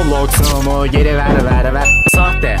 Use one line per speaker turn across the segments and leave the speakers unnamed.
Roblox'umu geri ver ver ver. Sahte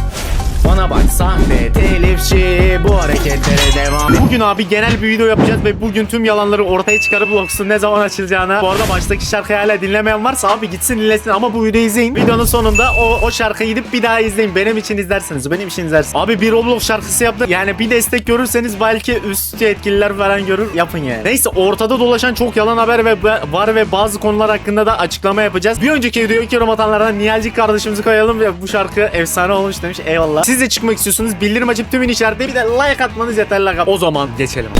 bana bak sahte telifçi. Bu hareketlere devam Bugün abi genel bir video yapacağız ve bugün tüm yalanları ortaya çıkarıp Roblox'un ne zaman açılacağını Bu arada baştaki şarkıyı hala dinlemeyen varsa abi gitsin dinlesin ama bu videoyu izleyin. Videonun sonunda o, o şarkıyı gidip bir daha izleyin. Benim için izlersiniz benim için izlersiniz. Abi bir Roblox şarkısı yaptı. Yani bir destek görürseniz belki üstü yetkililer falan görür. Yapın yani. Neyse ortada dolaşan çok yalan haber ve var ve bazı konular hakkında da açıklama yapacağız. Bir önceki videoyu yorum atanlardan Nihalcik kardeşimizi koyalım ve bu şarkı efsane olmuş demiş. Eyvallah Siz de çıkmak istiyorsunuz bildirim açıp tümün işaretle bir de like atmanız yeterli. O zaman geçelim.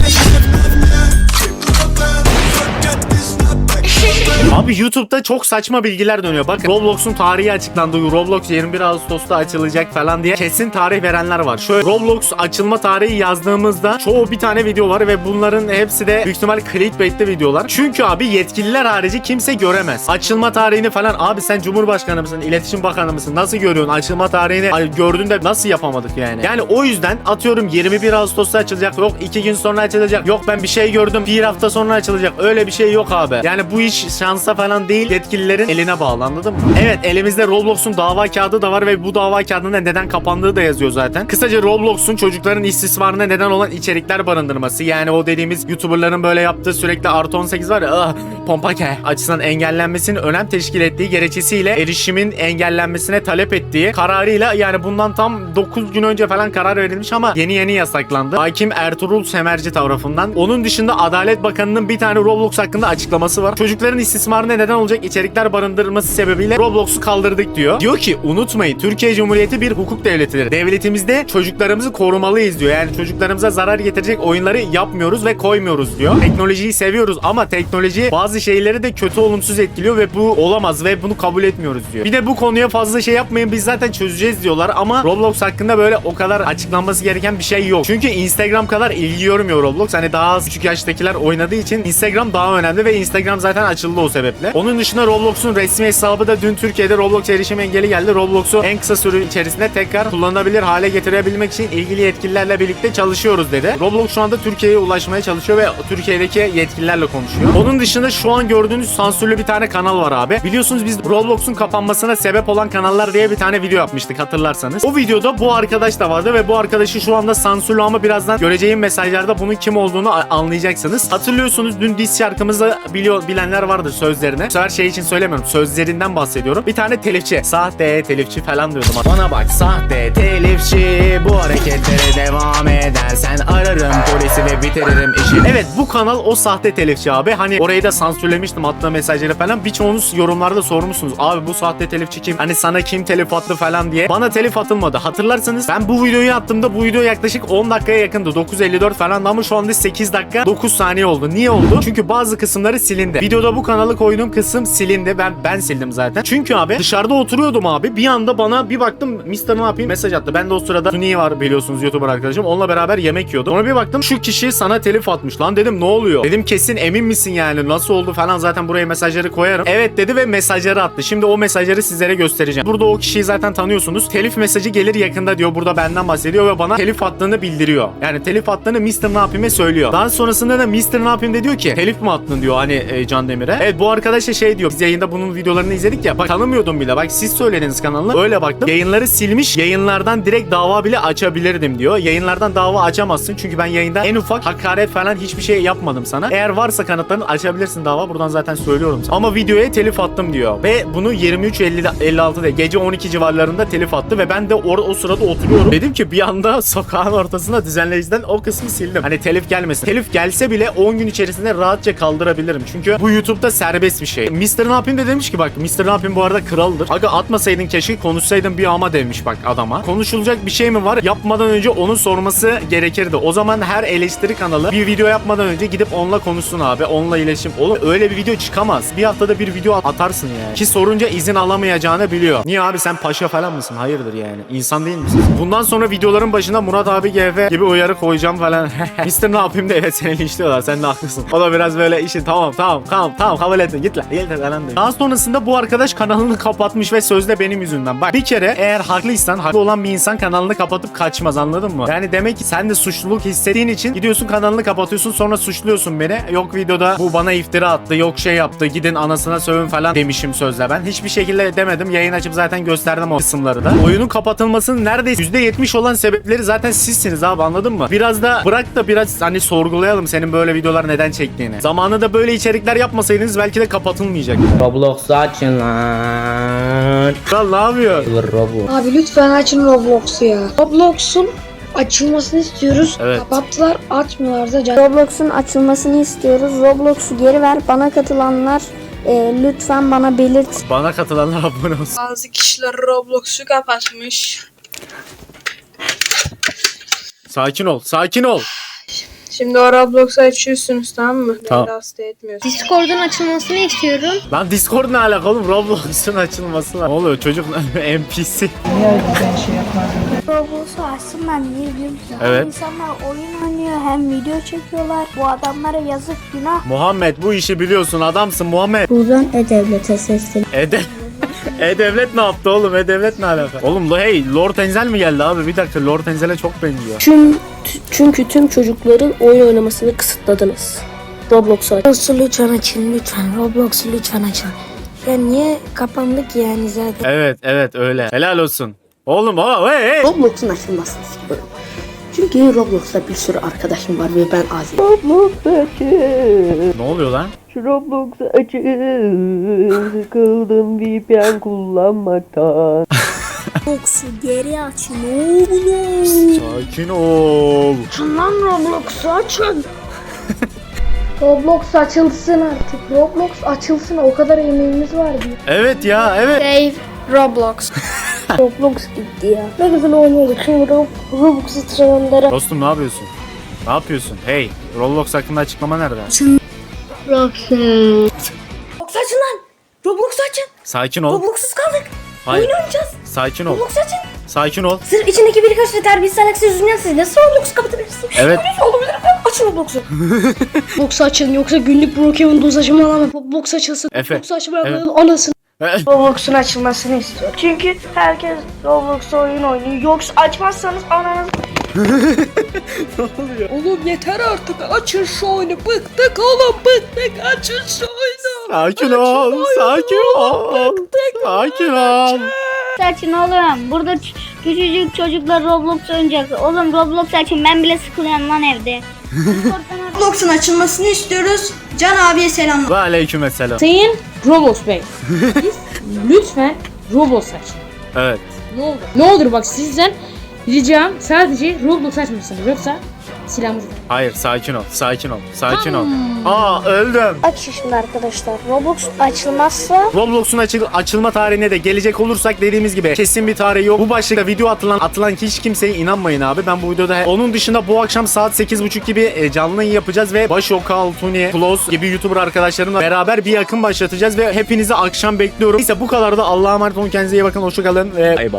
Abi YouTube'da çok saçma bilgiler dönüyor. Bakın Roblox'un tarihi açıklandı. Roblox 21 Ağustos'ta açılacak falan diye kesin tarih verenler var. Şöyle Roblox açılma tarihi yazdığımızda çoğu bir tane video var ve bunların hepsi de büyük ihtimal clickbait'te videolar. Çünkü abi yetkililer harici kimse göremez. Açılma tarihini falan abi sen Cumhurbaşkanı mısın? İletişim Bakanı mısın? Nasıl görüyorsun? Açılma tarihini gördüğünde nasıl yapamadık yani? Yani o yüzden atıyorum 21 Ağustos'ta açılacak. Yok 2 gün sonra açılacak. Yok ben bir şey gördüm. Bir hafta sonra açılacak. Öyle bir şey yok abi. Yani bu iş şansa falan değil yetkililerin eline bağlı anladın mı? Evet elimizde Roblox'un dava kağıdı da var ve bu dava kağıdında neden kapandığı da yazıyor zaten. Kısaca Roblox'un çocukların istismarına neden olan içerikler barındırması. Yani o dediğimiz YouTuber'ların böyle yaptığı sürekli artı 18 var ya ah, pompake açısından engellenmesinin önem teşkil ettiği gerekçesiyle erişimin engellenmesine talep ettiği kararıyla yani bundan tam 9 gün önce falan karar verilmiş ama yeni yeni yasaklandı. Hakim Ertuğrul Semerci tarafından. Onun dışında Adalet Bakanı'nın bir tane Roblox hakkında açıklaması var. Çocukların istismarına neden olacak içerikler barındırılması sebebiyle Roblox'u kaldırdık diyor. Diyor ki unutmayın Türkiye Cumhuriyeti bir hukuk devletidir. Devletimizde çocuklarımızı korumalıyız diyor. Yani çocuklarımıza zarar getirecek oyunları yapmıyoruz ve koymuyoruz diyor. Teknolojiyi seviyoruz ama teknoloji bazı şeyleri de kötü olumsuz etkiliyor ve bu olamaz ve bunu kabul etmiyoruz diyor. Bir de bu konuya fazla şey yapmayın biz zaten çözeceğiz diyorlar ama Roblox hakkında böyle o kadar açıklanması gereken bir şey yok. Çünkü Instagram kadar ilgi görmüyor Roblox. Hani daha az küçük yaştakiler oynadığı için Instagram daha önemli ve Instagram zaten açıldı o sebeple. Onun dışında Roblox'un resmi hesabı da dün Türkiye'de Roblox erişim engeli geldi. Roblox'u en kısa süre içerisinde tekrar kullanılabilir hale getirebilmek için ilgili yetkililerle birlikte çalışıyoruz dedi. Roblox şu anda Türkiye'ye ulaşmaya çalışıyor ve Türkiye'deki yetkililerle konuşuyor. Onun dışında şu an gördüğünüz sansürlü bir tane kanal var abi. Biliyorsunuz biz Roblox'un kapanmasına sebep olan kanallar diye bir tane video yapmıştık hatırlarsanız. O videoda bu arkadaş da vardı ve bu arkadaşı şu anda sansürlü ama birazdan göreceğim mesajlarda bunun kim olduğunu anlayacaksınız. Hatırlıyorsunuz dün diss şarkımızı biliyor bilenler vardır sözlerine. Bu sefer şey için söylemiyorum. Sözlerinden bahsediyorum. Bir tane telifçi. Sahte telifçi falan diyordum. Bana bak sahte telifçi bu hareketlere devam edersen ararım polisi ve bitiririm işi. Evet bu kanal o sahte telifçi abi. Hani orayı da sansürlemiştim attığı mesajları falan. Birçoğunuz yorumlarda sormuşsunuz. Abi bu sahte telifçi kim? Hani sana kim telif attı falan diye. Bana telif atılmadı. Hatırlarsanız ben bu videoyu attığımda bu video yaklaşık 10 dakikaya yakındı. 9.54 falan ama şu anda 8 dakika 9 saniye oldu. Niye oldu? Çünkü bazı kısımları silindi. Videoda bu kanalı koyduğum kısım silindi. Ben ben sildim zaten. Çünkü abi dışarıda oturuyordum abi. Bir anda bana bir baktım Mr. ne yapayım mesaj attı. Ben de o sırada Tuni var biliyorsunuz YouTuber arkadaşım. Onunla beraber yemek yiyordum. Sonra bir baktım şu kişi sana telif atmış lan dedim ne oluyor? Dedim kesin emin misin yani nasıl oldu falan zaten buraya mesajları koyarım. Evet dedi ve mesajları attı. Şimdi o mesajları sizlere göstereceğim. Burada o kişiyi zaten tanıyorsunuz. Telif mesajı gelir yakında diyor. Burada benden bahsediyor ve bana telif attığını bildiriyor. Yani telif attığını Mr. ne yapayım'e söylüyor. Daha sonrasında da Mr. ne yapayım de diyor ki telif mi attın diyor hani e, Can Demir'e. Evet bu arkadaş da şey diyor. Biz yayında bunun videolarını izledik ya. Bak tanımıyordum bile. Bak siz söylediniz kanalını. Öyle baktım. Yayınları silmiş. Yayınlardan direkt dava bile açabilirdim diyor. Yayınlardan dava açamazsın. Çünkü ben yayında en ufak hakaret falan hiçbir şey yapmadım sana. Eğer varsa kanıtların açabilirsin dava. Buradan zaten söylüyorum sana. Ama videoya telif attım diyor. Ve bunu 23.56'da gece 12 civarlarında telif attı ve ben de or o sırada oturuyorum. Dedim ki bir anda sokağın ortasında düzenleyiciden o kısmı sildim. Hani telif gelmesin. Telif gelse bile 10 gün içerisinde rahatça kaldırabilirim. Çünkü bu YouTube'da serbest bir şey. Mr. Ne yapayım da demiş ki bak Mr. Ne yapayım bu arada kraldır. Aga atmasaydın keşke konuşsaydın bir ama demiş bak adama. Konuşulacak bir şey mi var? Yapmadan önce onun sorması gerekirdi. O zaman her eleştiri kanalı bir video yapmadan önce gidip onunla konuşsun abi. Onunla iletişim. Oğlum öyle bir video çıkamaz. Bir haftada bir video at- atarsın yani. Ki sorunca izin alamayacağını biliyor. Niye abi sen paşa falan mısın? Hayırdır yani. İnsan değil misin? Bundan sonra videoların başına Murat abi GF gibi uyarı koyacağım falan. Mr. ne yapayım da evet seni linçliyorlar. Sen de haklısın. O da biraz böyle işi tamam tamam tamam tamam kabul etme. Git lan. Git lan. Daha sonrasında bu arkadaş kanalını kapatmış ve sözde benim yüzümden. Bak bir kere eğer haklıysan haklı olan bir insan kanalını kapatıp kaçmaz anladın mı? Yani demek ki sen de suçluluk hissettiğin için gidiyorsun kanalını kapatıyorsun sonra suçluyorsun beni. Yok videoda bu bana iftira attı yok şey yaptı gidin anasına sövün falan demişim sözle ben. Hiçbir şekilde demedim. Yayın açıp zaten gösterdim o kısımları da. Oyunun kapatılmasının neredeyse %70 olan sebepleri zaten sizsiniz abi anladın mı? Biraz da bırak da biraz hani sorgulayalım senin böyle videolar neden çektiğini. Zamanında böyle içerikler yapmasaydınız belki de kapatılmayacaktı.
Roblox'u açın lan.
Kral ne yapıyor?
Roblox.
Abi lütfen açın Roblox'u ya. Roblox'un açılmasını istiyoruz.
Evet.
Kapattılar açmıyorlar da can.
Roblox'un açılmasını istiyoruz. Roblox'u geri ver. Bana katılanlar e, lütfen bana belirt.
Bana katılanlar abone olsun.
Bazı kişiler Roblox'u kapatmış.
Sakin ol, sakin ol.
Şimdi o Roblox'u açıyorsunuz tamam mı?
Tamam.
Beni hasta etmiyorsun.
Discord'un açılmasını istiyorum.
Lan Discord ne alaka oğlum? Roblox'un açılması lan. Ne oluyor çocuk NPC.
Roblox'u açsın ben niye biliyor musun?
Evet.
İnsanlar oyun oynuyor hem video çekiyorlar. Bu adamlara yazık günah.
Muhammed bu işi biliyorsun adamsın Muhammed.
Buradan E-Devlet'e seslen.
E-De- E-Devlet ne yaptı oğlum? E-Devlet ne alaka? Oğlum hey Lord Enzel mi geldi abi? Bir dakika Lord Enzel'e çok benziyor.
Tüm, çünkü tüm çocukların oyun oynamasını kısıtladınız. Roblox'u aç.
Roblox'u lütfen açın lütfen. Roblox'u lütfen açın. Ya niye kapandık yani zaten?
Evet evet öyle. Helal olsun. Oğlum o hey hey.
Roblox'un açılmasını istiyorum. Çünkü Roblox'ta bir sürü arkadaşım var ve ben azim.
Ne oluyor lan?
Şu Roblox'u açın. Sıkıldım VPN kullanmaktan.
Roblox'u geri aç. Ne olur?
Sakin ol.
Lan Roblox'u açın.
Roblox açılsın artık. Roblox açılsın. O kadar emeğimiz var diye.
Evet ya evet.
Save Roblox.
Roblox gitti ya. Ne güzel oynuyorduk. Şimdi Rob Roblox'u trenlere
Dostum ne yapıyorsun? Ne yapıyorsun? Hey Roblox hakkında açıklama nerede?
Roblox açın lan. Roblox açın.
Sakin ol.
Roblox'suz kaldık.
Hayır.
Oyun oynayacağız.
Sakin ol.
Roblox açın.
Sakin ol.
Sırf içindeki birkaç da terbiyesiz alaksız yüzünden siz nasıl Roblox kapatabilirsiniz?
Evet.
Olabilir? Açın Roblox'u.
Roblox açın yoksa günlük Brokeman dozajımı alamam. Roblox açılsın.
Efe.
Roblox açmayalım.
Evet.
Anasını.
Roblox'un açılmasını istiyorum. Çünkü herkes Roblox'ta oyun oynuyor. Yoksa açmazsanız ananız...
Oğlum yeter artık açın şu oyunu bıktık oğlum bıktık açın şu oyunu.
Sakin ol. Sakin ol. Sakin ol.
açın oğlum. Burada ç- küçücük çocuklar Roblox oynayacak. Oğlum Roblox açın. Ben bile sıkılıyorum lan evde.
Roblox'un açılmasını istiyoruz. Can abiye selamlar.
Ve aleykümselam.
Sayın Roblox Bey. Lütfen Roblox açın.
Evet.
Ne olur. Ne olur bak sizden ricam sadece Roblox açmışsınız. Yoksa silahımızı
Hayır sakin ol. Sakin ol. Sakin ol. Aa öldüm.
Aç şimdi arkadaşlar. Roblox açılmazsa
Roblox'un açıl- açılma tarihine de gelecek olursak dediğimiz gibi kesin bir tarih yok. Bu başlıkta video atılan atılan hiç kimseye inanmayın abi. Ben bu videoda onun dışında bu akşam saat 8.30 gibi e, canlı yayın yapacağız ve Başoka, Altuni, Close gibi YouTuber arkadaşlarımla beraber bir yakın başlatacağız ve hepinizi akşam bekliyorum. Neyse bu kadar da Allah'a emanet olun. Kendinize iyi bakın. Hoşçakalın ve bay bay.